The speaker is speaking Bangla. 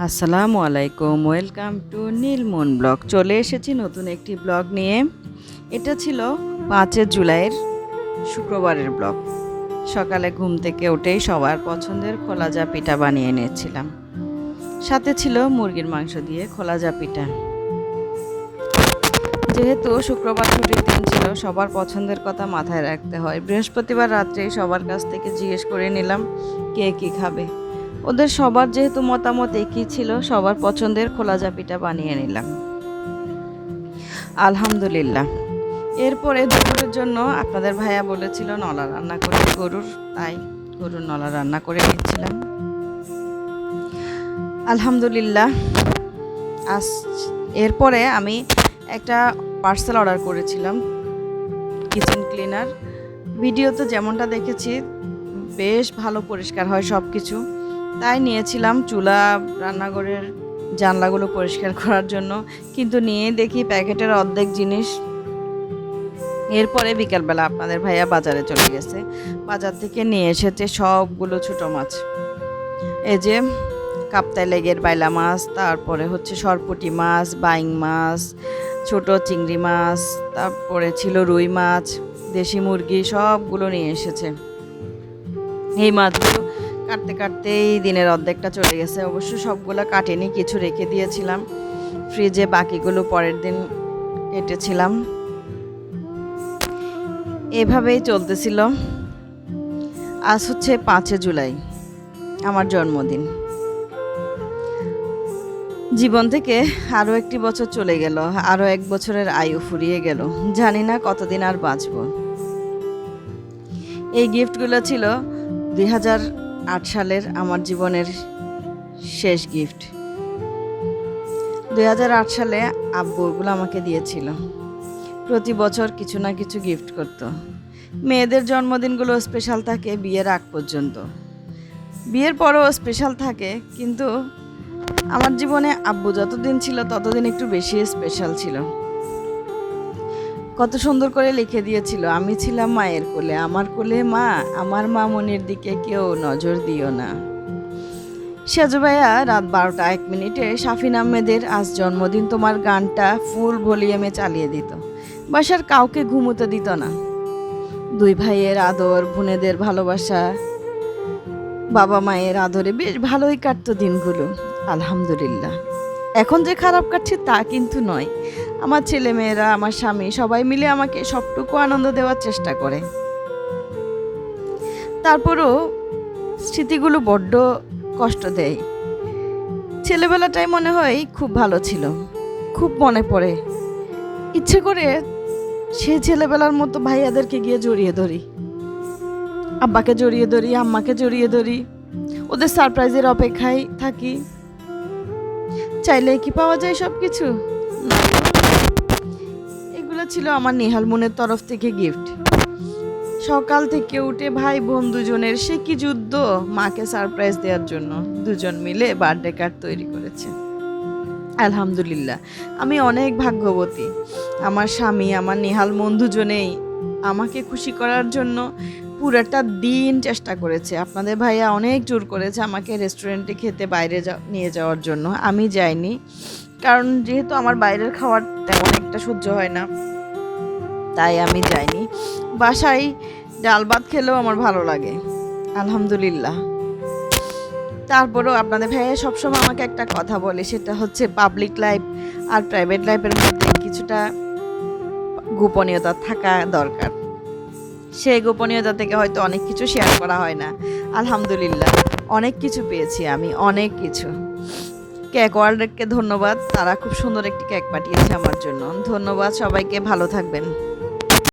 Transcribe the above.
আসসালামু আলাইকুম, ওয়েলকাম টু নীলমন ব্লগ। চলে এসেছি নতুন একটি ব্লগ নিয়ে। এটা ছিল পাঁচের জুলাইয়ের শুক্রবারের ব্লগ। সকালে ঘুম থেকে উঠেই সবার পছন্দের খোলাজা পিঠা বানিয়ে নিয়েছিলাম সাথে ছিল মুরগির মাংস দিয়ে খোলাজা পিঠা। যেহেতু শুক্রবার ছুটির দিন ছিল, সবার পছন্দের কথা মাথায় রাখতে হয়। বৃহস্পতিবার রাত্রেই সবার কাছ থেকে জিজ্ঞেস করে নিলাম, কে কী খাবে। ওদের সবার যেহেতু মতামত একই ছিল, সবার পছন্দের খোলাজা পিঠা বানিয়ে নিলাম। আলহামদুলিল্লাহ। এরপরে দুপুরের জন্য আপনাদের ভাইয়া বলেছিল নলা রান্না করে, গরুর, তাই গরুর নলা রান্না করে নিচ্ছিলাম। আলহামদুলিল্লাহ আস এরপরে আমি একটা পার্সেল অর্ডার করেছিলাম, কিচেন ক্লিনার। ভিডিওতে যেমনটা দেখেছি, বেশ ভালো পরিষ্কার হয় সব কিছু তাই নিয়েছিলাম চুলা, রান্নাঘরের জানলাগুলো পরিষ্কার করার জন্য। কিন্তু নিয়ে দেখি প্যাকেটের অর্ধেক জিনিস এরপরে বিকালবেলা আপনাদের ভাইয়া বাজারে চলে গেছে। বাজার থেকে নিয়ে এসেছে সবগুলো ছোটো মাছ। এই যে কাপ্তাই লেগের বাইলা মাছ, তারপরে হচ্ছে সরপুটি মাছ, বাইং মাছ, ছোট চিংড়ি মাছ, তারপরে ছিল রুই মাছ, দেশি মুরগি, সবগুলো নিয়ে এসেছে। এই মাছগুলো কাটতে কাটতেই দিনের অর্ধেকটা চলে গেছে। অবশ্য সবগুলো কাটেনি, কিছু রেখে দিয়েছিলাম। ফ্রিজে বাকিগুলো পরের দিন কেটেছিলাম। এভাবেই চলতেছিল। আজ হচ্ছে পাঁচে জুলাই, আমার জন্মদিন। জীবন থেকে আরও একটি বছর চলে গেল আরও এক বছরের আয়ু ফুরিয়ে গেল। জানি না কতদিন আর বাঁচব। এই গিফটগুলো ছিল দুই হাজার আট সালের আমার জীবনের শেষ গিফট দুই হাজার আট সালে আব্বু ওগুলো আমাকে দিয়েছিল। প্রতি বছর কিছু না কিছু গিফট করত। মেয়েদের জন্মদিনগুলো স্পেশাল থাকে বিয়ের আগ পর্যন্ত। বিয়ের পরেও স্পেশাল থাকে, কিন্তু আমার জীবনে আব্বু যতদিন ছিল ততদিন একটু বেশি স্পেশাল ছিল। কত সুন্দর করে লিখে দিয়েছিল, আমি ছিলাম মায়ের কোলে, আমার কোলে মা, আমার মা মনের দিকে কেউ নজর দিও না। সেজু ভাইয়া, রাত বারোটা এক মিনিটে শাফিন আহমেদের আজ জন্মদিন, তোমার গানটা ফুল ভলিউমে চালিয়ে দিত। বাসার কাউকে ঘুমোতে দিত না। দুই ভাইয়ের আদর, বোনেদের ভালোবাসা, বাবা মায়ের আদরে বেশ ভালোই কাটতো দিনগুলো, আলহামদুলিল্লাহ। এখন যে খারাপ কাটছে তা কিন্তু নয়। আমার ছেলে মেয়েরা, আমার স্বামী, সবাই মিলে আমাকে সবটুকু আনন্দ দেওয়ার চেষ্টা করে। তারপরও স্মৃতিগুলো বড্ড কষ্ট দেয়। ছেলেবেলাটাই মনে হয় খুব ভালো ছিল, খুব মনে পড়ে। ইচ্ছে করে সে ছেলেবেলার মতো ভাইয়াদেরকে গিয়ে জড়িয়ে ধরি। আব্বাকে জড়িয়ে ধরি, আম্মাকে জড়িয়ে ধরি, ওদের সারপ্রাইজের অপেক্ষায় থাকি। চাইলে কি পাওয়া যায় সব কিছু ছিল আমার নেহাল মনের তরফ থেকে গিফট সকাল থেকে উঠে ভাই বোন দুজনের, সে কি যুদ্ধ? মাকে সারপ্রাইজ দেওয়ার জন্য দুজন মিলে বার্থডে কার্ড তৈরি করেছে। আলহামদুলিল্লাহ, আমি অনেক ভাগ্যবতী। আমার স্বামী, আমার নেহাল মন দুজনেই আমাকে খুশি করার জন্য পুরাটা দিন চেষ্টা করেছে। আপনাদের ভাইয়া অনেক জোর করেছে আমাকে রেস্টুরেন্টে খেতে বাইরে নিয়ে যাওয়ার জন্য। আমি যাইনি, কারণ যেহেতু আমার বাইরের খাবার তেমন একটা সহ্য হয় না। তাই আমি যাইনি। বাসায় ডাল ভাত খেলেও আমার ভালো লাগে, আলহামদুলিল্লাহ। তারপরেও আপনাদের ভাইয়া সবসময় আমাকে একটা কথা বলে, সেটা হচ্ছে পাবলিক লাইফ আর প্রাইভেট লাইফের মধ্যে কিছুটা গোপনীয়তা থাকা দরকার। সেই গোপনীয়তা থেকে হয়তো অনেক কিছু শেয়ার করা হয় না। আলহামদুলিল্লাহ, অনেক কিছু পেয়েছি আমি, অনেক কিছু। কেক ওয়ার্ল্ডকে ধন্যবাদ, তারা খুব সুন্দর একটি কেক পাঠিয়েছে আমার জন্য। ধন্যবাদ সবাইকে, ভালো থাকবেন।